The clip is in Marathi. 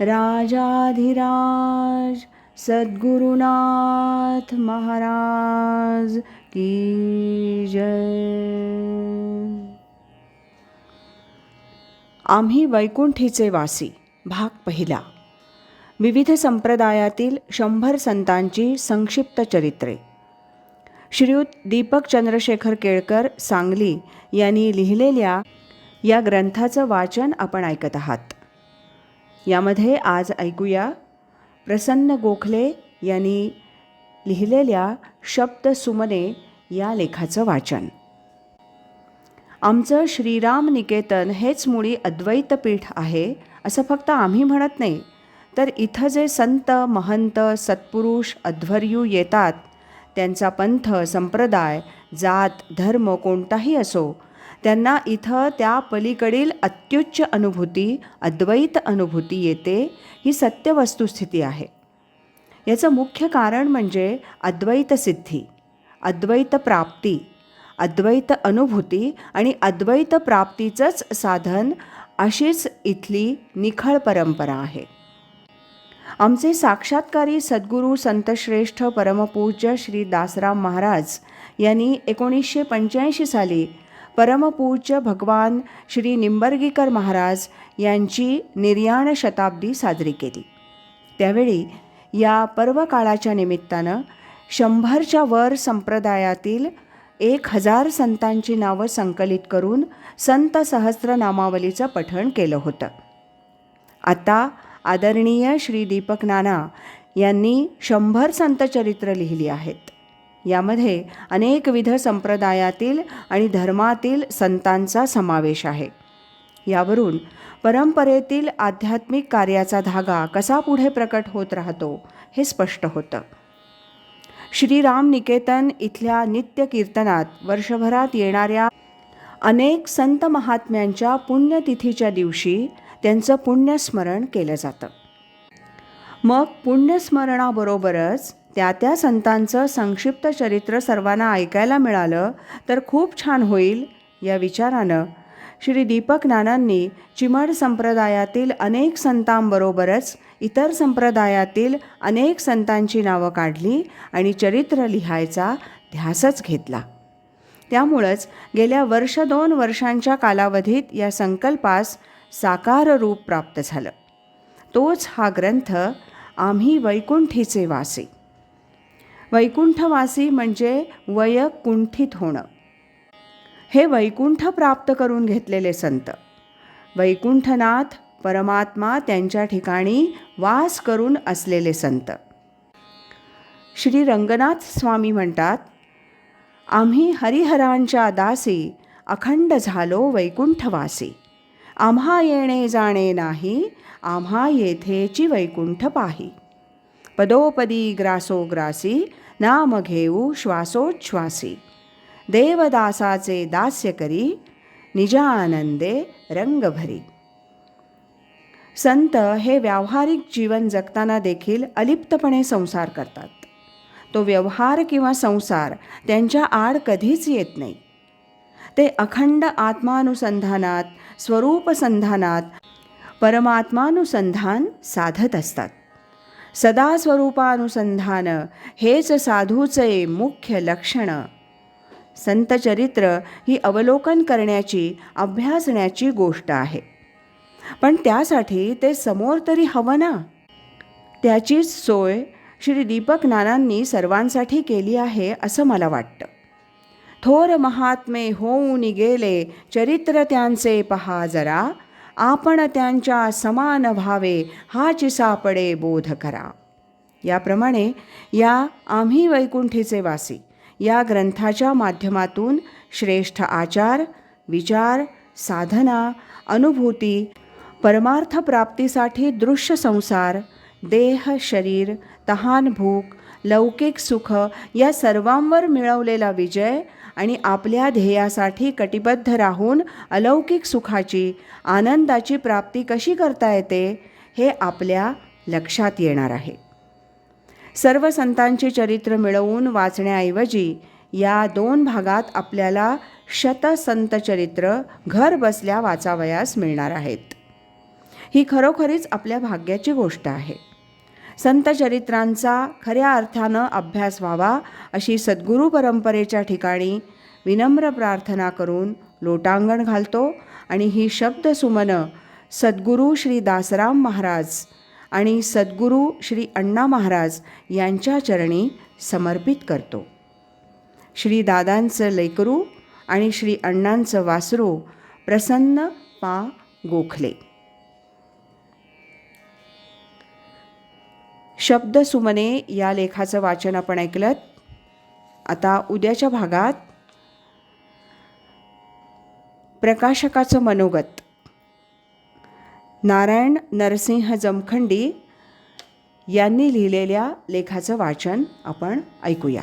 राजाधिराज सद्गुरुनाथ महाराज की जय। आम्ही वैकुंठीचे वासी भाग पहिला. विविध संप्रदायातील शंभर संतांची संक्षिप्त चरित्रे. श्रीयुत दीपक चंद्रशेखर केळकर सांगली यांनी लिहिलेल्या या ग्रंथाचं वाचन आपण ऐकत आहात. यामध्ये आज ऐकूया प्रसन्न गोखले यांनी लिहिलेल्या शब्द सुमने या लेखाचं वाचन. आमचं श्रीराम निकेतन हेच मुळी अद्वैत पीठ आहे असं फक्त आम्ही म्हणत नाही. तर इथं जे संत महंत सत्पुरुष अध्वर्यू येतात त्यांचा पंथ संप्रदाय जात धर्म कोणताही असो त्यांना इथं त्या पलीकडील अत्युच्च अनुभूती अद्वैत अनुभूती येते ही सत्य वस्तुस्थिती आहे. याचं मुख्य कारण म्हणजे अद्वैत सिद्धी अद्वैत प्राप्ती अद्वैत अनुभूती आणि अद्वैत प्राप्तीचंच साधन अशीच इथली निखळ परंपरा आहे. आमचे साक्षात्कारी सद्गुरू संतश्रेष्ठ परमपूज्य श्री दासराम महाराज यांनी एकोणीसशे पंच्याऐंशी साली परमपूज्य भगवान श्री निंबर्गीकर महाराज यांची निर्याण शताब्दी साजरी केली. त्यावेळी या पर्वकाळाच्या निमित्तानं शंभरच्या वर संप्रदायातील एक हजार संतांची नावं संकलित करून संत सहस्र नामावलीचं पठण केलं होतं. आता आदरणीय श्री दीपक नाना यांनी शंभर संतचरित्र लिहिली आहेत. यामध्ये अनेकविध संप्रदायातील आणि धर्मातील संतांचा समावेश आहे. यावरून परंपरेतील आध्यात्मिक कार्याचा धागा कसा पुढे प्रकट होत राहतो हे स्पष्ट होतं. श्रीराम निकेतन इथल्या नित्य कीर्तनात वर्षभरात येणाऱ्या अनेक संत महात्म्यांच्या पुण्यतिथीच्या दिवशी त्यांचं पुण्यस्मरण केलं जातं. मग पुण्यस्मरणाबरोबरच त्या त्या संतांचं संक्षिप्त चरित्र सर्वांना ऐकायला मिळालं तर खूप छान होईल या विचारानं. श्री दीपक नानांनी चिमड संप्रदायातील अनेक संतांबरोबरच इतर संप्रदायातील अनेक संतांची नावं काढली आणि चरित्र लिहायचा ध्यासच घेतला. त्यामुळंच गेल्या वर्ष दोन वर्षांच्या कालावधीत या संकल्पास साकार रूप प्राप्त झालं. तोच हा ग्रंथ आम्ही वैकुंठीचे वासी. वैकुंठवासी म्हणजे वयकुंठित होणं. हे वैकुंठ प्राप्त करून घेतलेले संत. वैकुंठनाथ परमात्मा त्यांच्या ठिकाणी वास करून असलेले संत. श्री रंगनाथ स्वामी म्हणतात आम्ही हरिहरांच्या दासी अखंड झालो वैकुंठवासी. आम्हा येणे जाणे नाही आम्हा येथेची वैकुंठ पाही. पदोपदी ग्रासोग्रासी नाम घेऊ श्वासोच्छ्वासी देवदासाचे दास्य करी निजानंदे रंगभरी संत हे व्यावहारिक जीवन जगताना देखील अलिप्तपणे संसार करतात तो व्यवहार किंवा संसार त्यांच्या आड कधीच येत नाही ते अखंड आत्मानुसंधानात स्वरूपसंधानात परमात्मानुसंधान साधत असतात सदा स्वरूपानुसंधान हेच साधूचे मुख्य लक्षण. संतचरित्र ही अवलोकन करण्याची अभ्यासण्याची गोष्ट आहे. पण त्यासाठी ते समोर तरी हवं ना? त्याचीच सोय श्री दीपक नानांनी सर्वांसाठी केली आहे असं मला वाटतं. थोर महात्मे होऊन गेले चरित्र त्यांचे पहा जरा. आपण त्यांच्या समान भावे हाच सापडे बोध करा. याप्रमाणे या आम्ही वैकुंठीचे वासी या ग्रंथाच्या माध्यमातून श्रेष्ठ आचार विचार साधना अनुभूती परमार्थप्राप्तीसाठी दृश्य संसार देह शरीर तहान भूक लौकिक सुख या सर्वांवर मिळवलेला विजय आणि आपल्या ध्येयासाठी कटिबद्ध राहून अलौकिक सुखाची आनंदाची प्राप्ती कशी करता येते हे आपल्या लक्षात येणार आहे. सर्व संतांची चरित्र मिळवून वाचण्याऐवजी या दोन भागात आपल्याला शतसंत चरित्र घर बसल्या वाचावयास मिळणार आहेत. ही खरोखरीच आपल्या भाग्याची गोष्ट आहे. संत चरित्रांचा खऱ्या अर्थानं अभ्यास व्हावा अशी सद्गुरू परंपरेच्या ठिकाणी विनम्र प्रार्थना करून लोटांगण घालतो आणि ही शब्द सुमन सद्गुरू श्री दासराम महाराज आणि सद्गुरू श्री अण्णा महाराज यांच्या चरणी समर्पित करतो. श्री दादांचं लेकरू आणि श्री अण्णांचं वासरू प्रसन्न पा गोखले. शब्दसुमने या लेखाचं वाचन आपण ऐकलं आता उद्याच्या भागात प्रकाशकाचं मनोगत. नारायण नरसिंह जमखंडी यांनी लिहिलेल्या लेखाचं वाचन आपण ऐकूया.